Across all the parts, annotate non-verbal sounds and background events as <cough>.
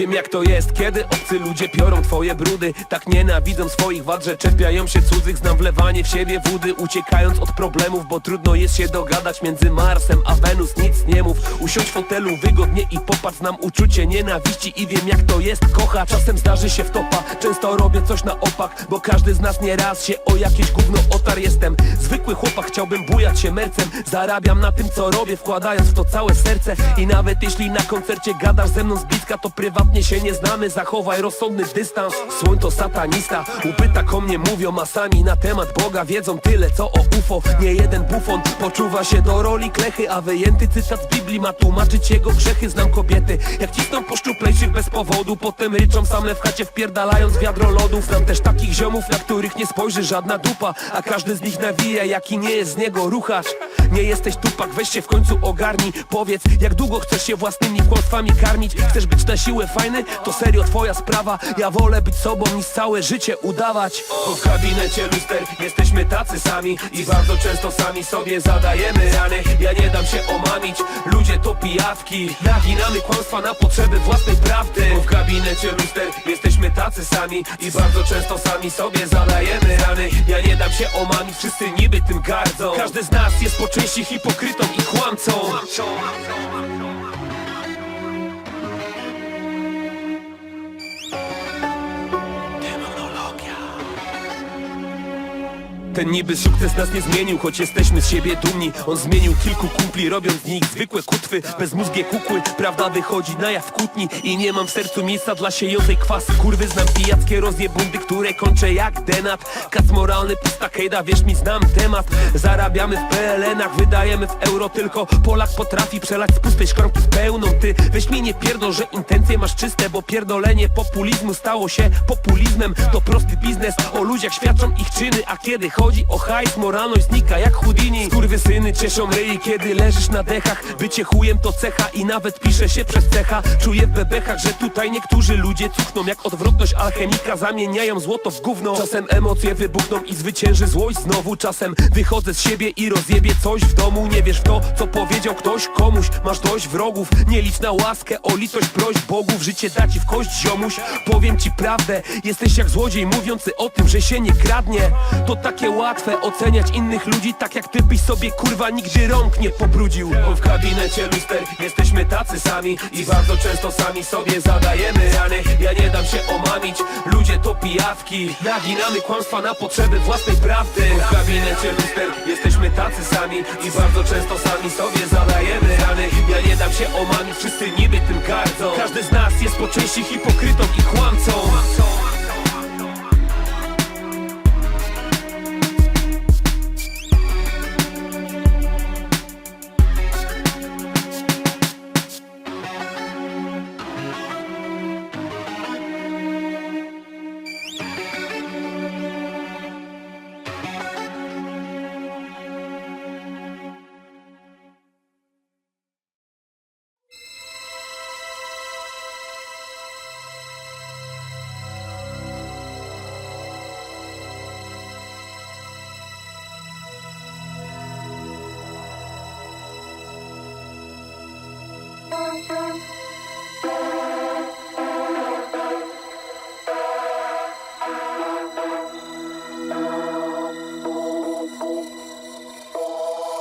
Wiem jak to jest, kiedy obcy ludzie piorą twoje brudy. Tak nienawidzą swoich wad, że czepiają się cudzych. Znam wlewanie w siebie wody, uciekając od problemów Bo trudno jest się dogadać między Marsem a Wenus. Nic nie mów, usiądź w fotelu wygodnie i popatrz. Znam uczucie nienawiści i wiem jak to jest kocha. Czasem zdarzy się wtopa, często robię coś na opak Bo każdy z nas nieraz się o jakieś gówno otar Jestem zwykły chłopak, chciałbym bujać się mercem. Zarabiam na tym co robię, wkładając w to całe serce. I nawet jeśli na koncercie gadasz ze mną z bliska To prywatnie się nie znamy, zachowaj rozsądny dystans. Słoń to satanista, upyta o mnie mówią A sami na temat Boga wiedzą tyle co o UFO. Nie jeden bufon poczuwa się do roli klechy A wyjęty cytat z Biblii ma tłumaczyć jego grzechy. Znam kobiety, jak cisną po szczuplejszych bez powodu. Potem ryczą same w chacie wpierdalając wiadro lodów. Znam też takich ziomów, na których nie spojrzy żadna dupa A każdy z nich nawija, jaki nie jest z niego ruchacz Nie jesteś tupak, weź się w końcu ogarnij. Powiedz, jak długo chcesz się własnymi kłamstwami karmić. Chcesz być na siłę fajny? To serio twoja sprawa. Ja wolę być sobą niż całe życie udawać. Bo w gabinecie luster jesteśmy tacy sami. I bardzo często sami sobie zadajemy rany. Ja nie dam się omamić, ludzie to pijawki. Naginamy kłamstwa na potrzeby własnej prawdy. Bo w gabinecie luster jesteśmy tacy sami. I bardzo często sami sobie zadajemy rany. Ja nie dam się omamić, wszyscy niby tym gardzą. Każdy z nas jest po części hipokrytą i kłamcą Ten niby sukces nas nie zmienił, choć jesteśmy z siebie dumni. On zmienił kilku kumpli, robiąc z nich zwykłe kutwy. Bezmózgie kukły, prawda wychodzi na jaw w kłótni. I nie mam w sercu miejsca dla siejącej kwasy. Kurwy znam pijackie rozjebundy, które kończę jak denat. Kac moralny, pusta kejda, wierz mi znam temat. Zarabiamy w PLN-ach, wydajemy w euro Tylko Polak potrafi przelać z pustej szklanki w pełną Ty. Weź mi nie pierdol, że intencje masz czyste Bo pierdolenie populizmu stało się populizmem. To prosty biznes, o ludziach świadczą ich czyny A kiedy chodzi o hajs, moralność znika jak Houdini. Syny cieszą ryj, kiedy leżysz na dechach. Bycie chujem to cecha i nawet pisze się przez cecha. Czuję w bebechach, że tutaj niektórzy ludzie cuchną Jak odwrotność alchemika, zamieniają złoto w gówno. Czasem emocje wybuchną i zwycięży złość. Znowu Czasem wychodzę z siebie i rozjebie coś w domu. Nie wiesz w to, co powiedział ktoś komuś. Masz dość wrogów, nie licz na łaskę O litość proś Bogów, życie da ci w kość ziomuś. Powiem ci prawdę, jesteś jak złodziej mówiący o tym, że się nie kradnie. To takie łatwe oceniać innych ludzi Tak jak ty byś sobie kurwa nigdy rąk nie pobrudził. Bo w gabinecie luster jesteśmy tacy sami I bardzo często sami sobie zadajemy rany. Ja nie dam się omamić, ludzie to pijawki. Naginamy kłamstwa na potrzeby własnej prawdy. Bo w gabinecie luster jesteśmy tacy sami I bardzo często sami sobie zadajemy rany. Ja nie dam się omamić, wszyscy niby tym gardzą. Każdy z nas jest po części hipokrytą i kłamcą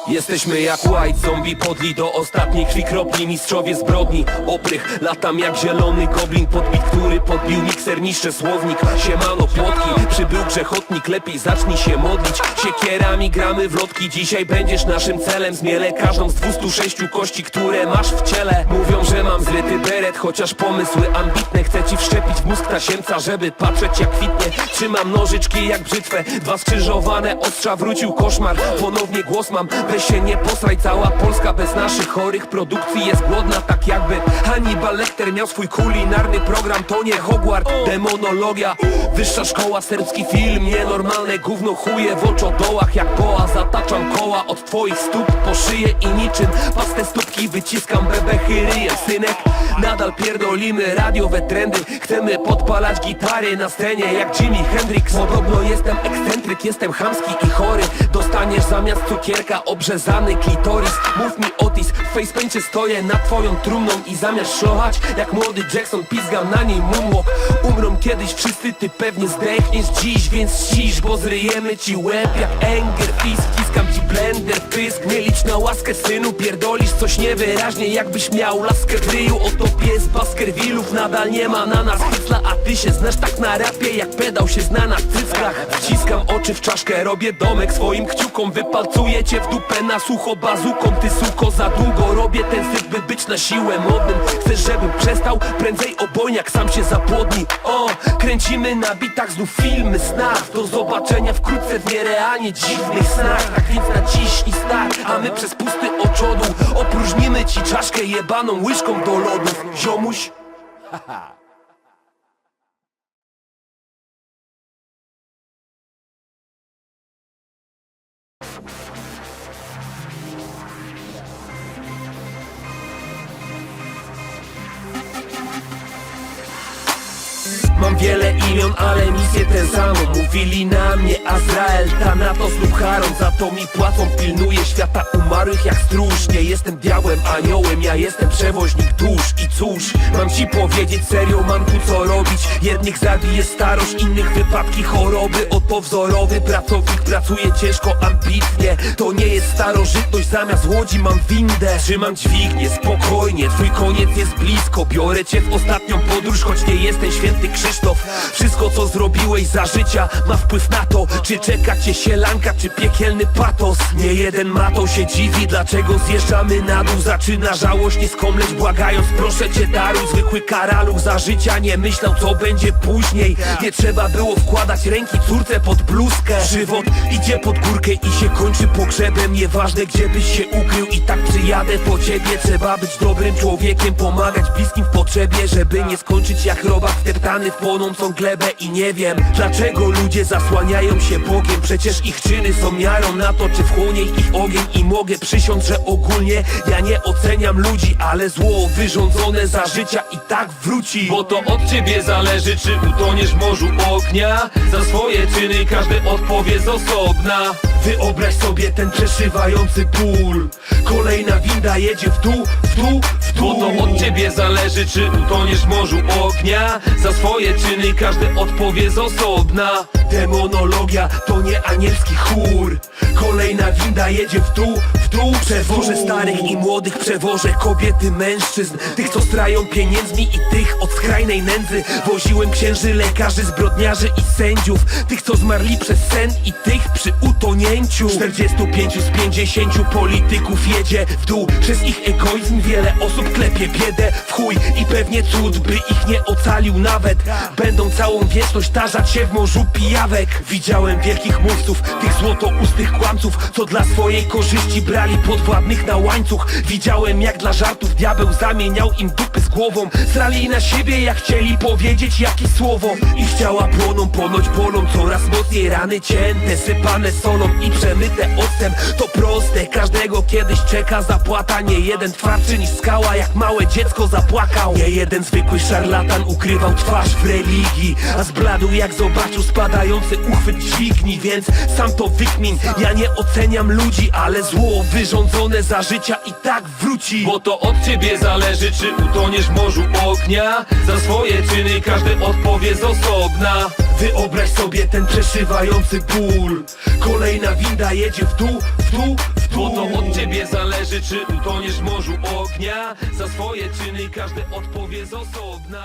Jesteśmy jak white zombie podli do ostatniej krwi kropli Mistrzowie zbrodni, oprych Latam jak zielony goblin podbit, który podbił mikser Niszczę słownik, siemano płotki Przybył grzechotnik, lepiej zacznij się modlić. Siekierami gramy w lotki. Dzisiaj będziesz naszym celem. Zmielę każdą z 206 kości, które masz w ciele. Mówią, że mam zryty beret Chociaż pomysły ambitne. Chcę ci wszczepić w mózg tasiemca Żeby patrzeć jak kwitnie. Trzymam nożyczki jak brzytwę. Dwa skrzyżowane ostrza wrócił koszmar. Ponownie głos mam, weź się nie posraj. Cała Polska bez naszych chorych produkcji jest głodna Tak jakby Hannibal Lecter miał swój kulinarny program. To nie Hogwart, demonologia. Wyższa szkoła, serbski film Nienormalne gówno chuje w oczodołach Jak boa zataczam koła od twoich stóp po szyję I niczym. Pastę stópki wyciskam bebechy ryjem Synek, nadal pierdolimy radiowe trendy. Chcemy podpalać gitary na scenie jak Jimi Hendrix. Podobno jestem ekscentryk, jestem chamski i chory. Dostaniesz zamiast cukierka obrzęk Porzezany klitoris, mów mi Otis W facepaincie stoję nad twoją trumną I zamiast szlochać, jak młody Jackson Pizgam na niej moonwalk Umrą kiedyś wszyscy, ty pewnie zdechniesz dziś Więc ścisz, bo zryjemy ci łeb jak Enger Fist Wciskam ci blender pysk. Nie licz na łaskę synu, pierdolisz coś niewyraźnie Jakbyś miał laskę w ryju. Oto pies Baskervillów Nadal nie ma na nas hycla A ty się znasz tak na rapie Jak pedał się zna na cyckach. Wciskam oczy w czaszkę, robię domek swoim kciukom Wypalcuję cię w dupę na sucho bazuką. Ty suko za długo robię ten syf, by być na siłę modnym Chcesz żebym przestał? Prędzej obojniak sam się zapłodni O, kręcimy na bitach znów filmy snach Do zobaczenia wkrótce w nierealnie dziwnych snach. Tak więc naciśnij start, a my przez pusty oczodół Opróżnimy ci czaszkę jebaną łyżką do lodów Ziomuś <laughs> wiele imion, ale misję tę samą Mówili na mnie Azrael, Thanatos lub Charon Za to mi płacą, pilnuję świata umarłych jak stróż. Nie jestem diabłem, aniołem, ja jestem przewoźnik dusz I cóż, mam ci powiedzieć serio, mam tu co robić? Jednych zabije starość, innych wypadki choroby. Oto wzorowy pracownik, pracuje ciężko, ambitnie. To nie jest starożytność, zamiast łodzi mam windę. Trzymam dźwignię, spokojnie, twój koniec jest blisko. Biorę cię w ostatnią podróż, choć nie jestem święty Krzysztof Wszystko co zrobiłeś za życia ma wpływ na to Czy czeka cię sielanka, czy piekielny patos. Nie jeden matą się dziwi, dlaczego zjeżdżamy na dół Zaczyna żałośnie skomleć, błagając proszę cię daruj Zwykły karaluch za życia nie myślał co będzie później. Nie trzeba było wkładać ręki córce pod bluzkę. Żywot idzie pod górkę i się kończy pogrzebem. Nieważne gdzie byś się ukrył i tak przyjadę po ciebie. Trzeba być dobrym człowiekiem, pomagać bliskim w potrzebie Żeby nie skończyć jak robak wdeptany w glebę I nie wiem dlaczego ludzie zasłaniają się Bogiem. Przecież ich czyny są miarą na to czy wchłonie ich ogień I mogę przysiąc, że ogólnie ja nie oceniam ludzi Ale zło wyrządzone za życia i tak wróci. Bo to od ciebie zależy, czy utoniesz w morzu ognia. Za swoje czyny każdy odpowie z osobna Wyobraź sobie ten przeszywający ból Kolejna winda jedzie w dół, w dół, w Bo dół to od ciebie zależy, czy utoniesz w morzu ognia. Za swoje czyny każdy odpowie z osobna. Demonologia to nie anielski chór. Kolejna winda jedzie w dół, w dół Przewożę starych i młodych, przewożę kobiety, mężczyzn. Tych co strają pieniędzmi i tych od skrajnej nędzy. Woziłem księży, lekarzy, zbrodniarzy i sędziów. Tych co zmarli przez sen i tych przy utonięciu 45 z 50 polityków jedzie w dół. Przez ich egoizm wiele osób klepie biedę w chuj. I pewnie cud by ich nie ocalił nawet. Będą całą wieczność tarzać się w morzu pijawek. Widziałem wielkich mówców, tych złotoustych kłamców Co dla swojej korzyści brali podwładnych na łańcuch. Widziałem jak dla żartów diabeł zamieniał im dupy z głową. Srali na siebie jak chcieli powiedzieć jakieś słowo. Ich ciała płoną, ponoć bolą coraz mocniej Rany cięte, sypane solą i przemyte octem. To proste, każdego kiedyś czeka zapłata. Nie jeden twardszy niż skała, jak małe dziecko zapłakał. Nie jeden zwykły szarlatan ukrywał twarz w religii A zbladł jak zobaczył spadający uchwyt dźwigni. Więc sam to wykmin, ja nie oceniam ludzi Ale zło wyrządzone za życia i tak wróci. Bo to od ciebie zależy, czy utoniesz w morzu ognia. Za swoje czyny każdy odpowie z osobna Wyobraź sobie ten przeszywający ból. Kolejna winda jedzie w dół, w dół, w Bo dół to od ciebie zależy, czy utoniesz w morzu ognia. Za swoje czyny każdy odpowie z osobna